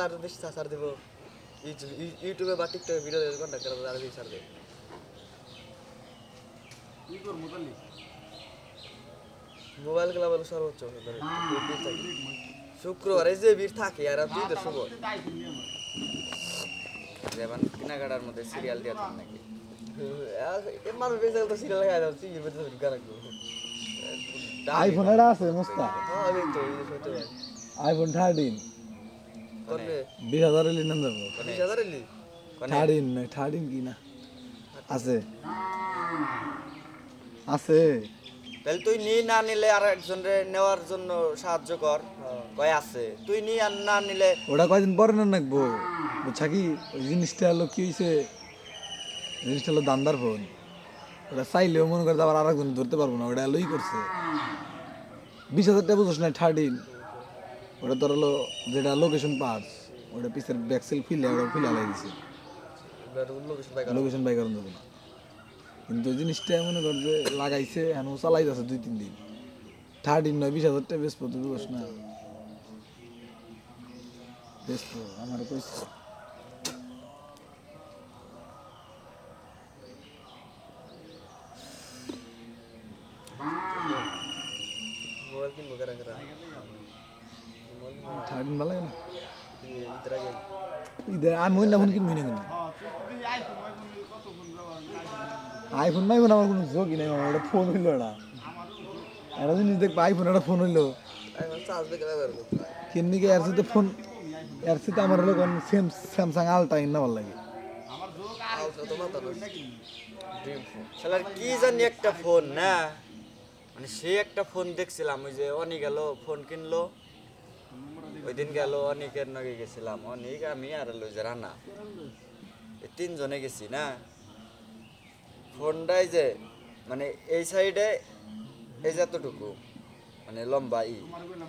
আরও বেশি ছাড় দেবো। ইউটিউব- ইউ- ইউটিউবে বা টিকটকে ভিডিও দেখে কন্ট্যাক্ট করে আরও বেশি ছাড় দেবো। মোবাইল খেলা বলে সর্বোচ্চ থাকে। শুক্রবার এই যে ভিড় থাকে আর তুই তো শুভ যেমন কেনাকাটার মধ্যে সিরিয়াল দিয়ে থাকেন নাকি? মানুষ বেশি তো সিরিয়াল লাগাই দাও সিরিয়াল বেশি গান আইফোন এটা আছে মস্তা। হ্যাঁ আইফোন থার্টিন বিশ হাজার এলি না যাব বিশ হাজার এলি? থার্টিন নয় থার্টিন কি না? আছে। আছে। তাহলে তুই নি না নিলে আর একজনের নেওয়ার জন্য সাহায্য কর। কয় আছে? তুই নি আর না নিলে ওটা কয়দিন পরে না নাকবো? বুঝছা কি? ওই জিনিসটা হলো কি হয়েছে জিনিসটা হলো দান্দার ফোন। ওটা চাইলেও মনে করে আবার আরেকজন ধরতে পারব না ওটা লই করছে। বিশ হাজার টাকা বুঝোস না থার্টিন ওটা তোর হলো যেটা লোকেশন পাস ওটা পিসের ব্যাকসেল ফিলে ওটা ফিলে আলাই দিছে। লোকেশন বাইক লোকেশন বাই কারণ দেবো না। কিন্তু জিনিসটা মনে কর যে লাগাইছে, এখন চালাই যাচ্ছে দুই, তিন দিন। থার্টিন নয়, বিশ হাজার টাকা বেশ তুই বুঝোস না। বেশ আমার কইছে। মোবাইল কিনবো কেরা কেরা থার্টিন ভালো লাগে না? আমি না ফোন কিনবি না কিন্তু আইফোন নাই আমার কোনো যোগই নাই আমার একটা ফোন হইল এটা একটা জিনিস দেখব আইফোন একটা ফোন হইল। কিননি কি এর সাথে ফোন এর সাথে আমার হলো কোন সেম স্যামসাং আলট্রা না ভালো লাগে। কি জানি একটা ফোন না? মানে সে একটা ফোন দেখছিলাম ওই যে অনি গেল ফোন কিনলো। ওই দিন গেল অনিকের নগে গেছিলাম। অনিক আমি আর লই যে রানা তিনজনে গেছি না? ফোনটাই যে মানে এই সাইডে এই যে এতটুকু মানে লম্বা ই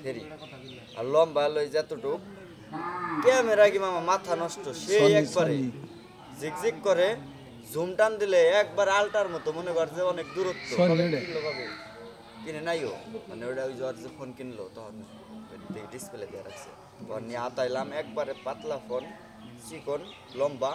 ফেরি। আর লম্বা লই যে এতটুকু ক্যামেরা কি মামা মাথা নষ্ট সে Sony, একবারে। জিগজিগ করে জুম টান দিলে একবার আলটার মতো মনে কর যে অনেক দূরত্ব। Sony নাই ও কিনে মানে ওটা ওই জ্বর যে ফোন কিনলো, তখন ডিসপ্লে দিয়ে রাখছে। তখন নিয়ে আতাইলাম, একবারে পাতলা ফোন, চিকন, লম্বা।